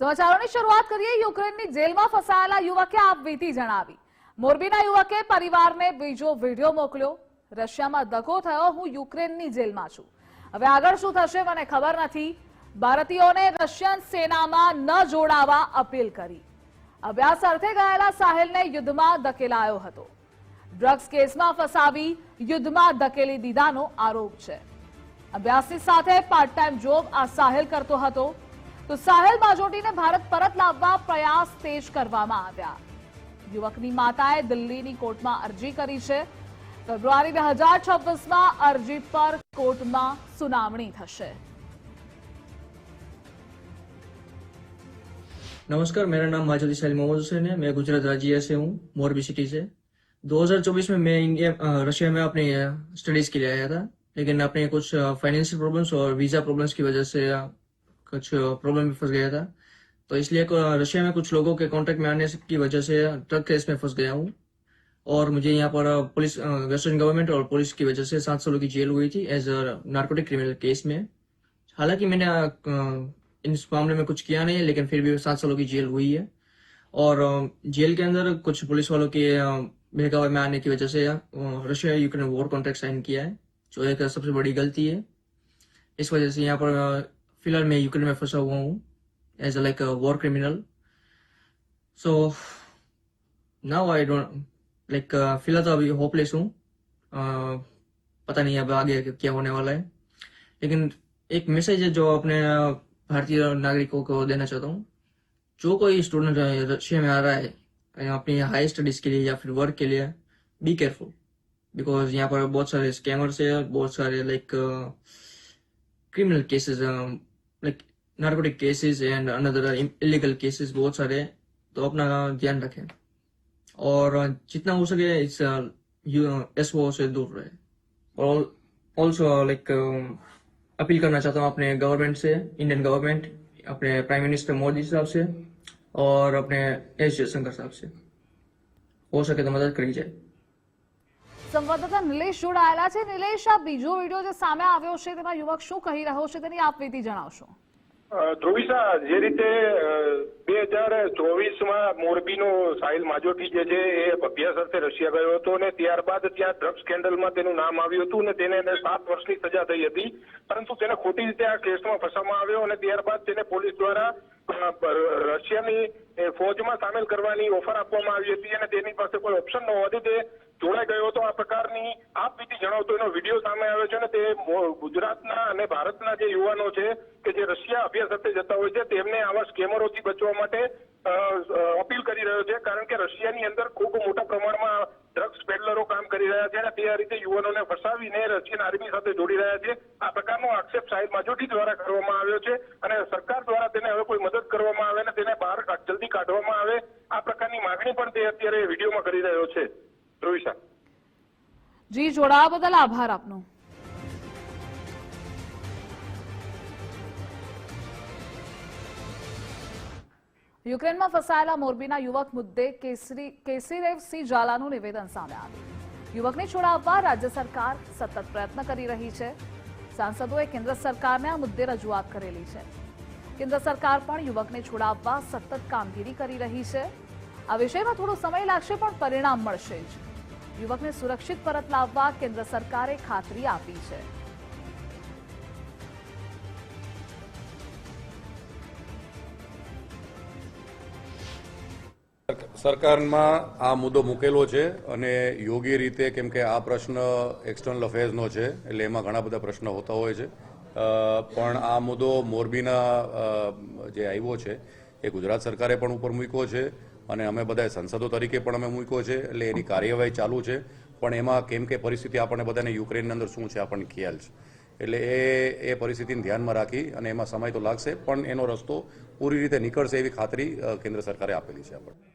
સમાચારોની શરૂઆત કરીએ. યુક્રેનની જેલમાં ફસાયેલા યુવકે આ વીતી જણાવી. મોરબીના યુવકે પરિવારને બીજો વીડિયો મોકલ્યો. રશિયામાં દગો થયો. હું યુક્રેનની જેલમાં છું. હવે આગળ શું થશે મને ખબર નથી. ભારતીયોને રશિયન સેનામાં ન જોડાવા અપીલ કરી. અભ્યાસ અર્થે ગયેલા સાહેલને યુદ્ધમાં ધકેલાયો હતો. ડ્રગ્સ કેસમાં ફસાવી યુદ્ધમાં ધકેલી દીધાનો આરોપ છે. અભ્યાસની સાથે પાર્ટ ટાઈમ જોબ આ સાહેલ કરતો હતો. તો સાહિલ બાજોટીને ભારત પરત લાવવા પ્રયાસ તેજ કરવામાં આવ્યા યુવકની માતાએ દિલ્હીની કોર્ટમાં અરજી કરી છે ફેબ્રુઆરી બે હજાર છવ્વીસમાં અરજી પર કોર્ટમાં સુનાવણી થશે नमस्कार मेरा नाम माजुदी सलीम मोहम्मद हुसैन है मैं गुजरात राज्य से हूँ मोरबी सिटी से 2024 में मैं इंडिया अ, रशिया में अपने स्टडीज के लिए आया था लेकिन अपने कुछ फाइनेंशियल प्रॉब्लम्स और वीजा प्रॉब्लम्स की वजह से अ, कुछ प्रॉब्लम में फंस गया था। तो इसलिए रशिया में कुछ लोगों के कांटेक्ट में आने की वजह से ट्रक केस में फंस गया हूँ। और मुझे यहाँ पर पुलिस वेस्टर्न गवर्नमेंट और पुलिस की वजह से सात सालों की जेल हुई थी as a narcotic criminal case में। हालाँकि मैंने इस मामले में कुछ किया नहीं है, लेकिन फिर भी सात सालों की जेल हुई है। और जेल के अंदर कुछ पुलिस वालों के बहकावे में आने की वजह से Russia Ukraine war contract sign किया है, जो एक सबसे बड़ी गलती है। इस वजह से यहाँ पर फ़िलहाल मैं यूक्रेन में फंसा हुआ हूँ as like a war criminal so now I don't like फ़िलहाल तो अभी होपलेस हूँ पता नहीं अब आगे क्या होने वाला है। लेकिन एक मैसेज है जो अपने भारतीय नागरिकों को देना चाहता हूँ। जो कोई स्टूडेंट रशिया में आ रहा है अपनी हाई स्टडीज़ के लिए या फिर वर्क के लिए बी केयरफुल बिकॉज़ यहाँ पर बहुत सारे स्कैमर्स है, बहुत सारे like criminal cases like narcotic cases and another illegal cases बहुत सारे तो अपना ध्यान रखें। और जितना हो सके इस एस से दूर रहे। और ऑल्सो लाइक अपील करना चाहता हूँ अपने गवर्नमेंट से इंडियन गवर्नमेंट अपने प्राइम मिनिस्टर मोदी साहब से, और अपने एस जयशंकर साहब से। हो सके तो मदद करी जाए। સંવાદદાતા નિલેશ જોડાયેલા છે. નિલેશ આ બીજો વીડિયો જે સામે આવ્યો છે તેમાં યુવક શું કહી રહ્યો છે તેની આપવીતી જણાવશો. અ, ધ્રુવિસા જે રીતે બે હજાર ચોવીસમાં મોરબીનો સાહિલ માજોટી જે છે એ અભ્યાસ અર્થે રશિયા ગયો હતો અને ત્યારબાદ ત્યાં ડ્રગ સ્કેન્ડલમાં તેનું નામ આવ્યું હતું અને તેને સાત વર્ષની સજા થઈ હતી. પરંતુ તેને ખોટી રીતે આ કેસમાં ફસાવવામાં આવ્યો અને ત્યારબાદ તેને પોલીસ દ્વારા રશિયાની ફોજમાં સામેલ કરવાની ઓફર આપવામાં આવી હતી અને તેની પાસે કોઈ ઓપ્શન ન હોવાથી તે જોડાઈ ગયો હતો આ પ્રકારની આપવીતી જણાવતો એનો વીડિયો સામે આવ્યો છે અને તે ગુજરાતના અને ભારતના જે યુવાનો છે કે જે રશિયા અભ્યાસ અર્થે જતા હોય છે, તેમને આવા સ્કેમરોથી બચવા માટે અપીલ કરી રહ્યો છે. કારણ કે રશિયાની અંદર ખૂબ મોટા પ્રમાણમાં ડ્રગ્સ પેડલરો કામ કરી રહ્યા છે અને તે આ રીતે યુવાનોને ફસાવીને રશિયન આર્મી સાથે જોડી રહ્યા છે. આ પ્રકારનો આક્ષેપ સાહેબ માજોટી દ્વારા કરવામાં આવ્યો છે અને સરકાર દ્વારા તેને હવે કોઈ મદદ કરવામાં આવે અને તેને બહાર જલ્દી કાઢવામાં આવે આ પ્રકારની માગણી પણ તે અત્યારે વિડીયોમાં કરી રહ્યો છે. ધ્રુવિશા જી, જોડાવા બદલ આભાર આપનો. યુક્રેનમાં ફસાયેલા મોરબીના યુવક મુદ્દે કેસરી કેસીરેવસિંહ ઝાલાનું નિવેદન સામે આવ્યું. યુવકને છોડાવવા રાજ્ય સરકાર સતત પ્રયત્ન કરી રહી છે. સાંસદોએ કેન્દ્ર સરકારને આ મુદ્દે રજૂઆત કરેલી છે. કેન્દ્ર સરકાર પણ યુવકને છોડાવવા સતત કામગીરી કરી રહી છે. આ વિષયમાં થોડો સમય લાગશે પણ પરિણામ મળશે જ. યુવકને સુરક્ષિત પરત લાવવા કેન્દ્ર સરકારે ખાતરી આપી છે. સરકારમાં આ મુદ્દો મૂકેલો છે અને યોગ્ય રીતે કેમ કે આ પ્રશ્ન એક્સટર્નલ અફેર્સનો છે, એટલે એમાં ઘણા બધા પ્રશ્નો હોતા હોય છે. પણ આ મુદ્દો મોરબીના જે આવ્યો છે, એ ગુજરાત સરકારે પણ ઉપર મૂક્યો છે. અને અમે બધા સંસદો તરીકે પણ અમે મૂક્યો છે, એટલે એની કાર્યવાહી ચાલુ છે. પણ એમાં કેમ કે પરિસ્થિતિ આપણને બધાને યુક્રેનની અંદર શું છે આપણને ખ્યાલ છે. એટલે એ એ પરિસ્થિતિને ધ્યાનમાં રાખી અને એમાં સમય તો લાગશે, પણ એનો રસ્તો પૂરી રીતે નીકળશે એવી ખાતરી કેન્દ્ર સરકારે આપેલી છે આપણને.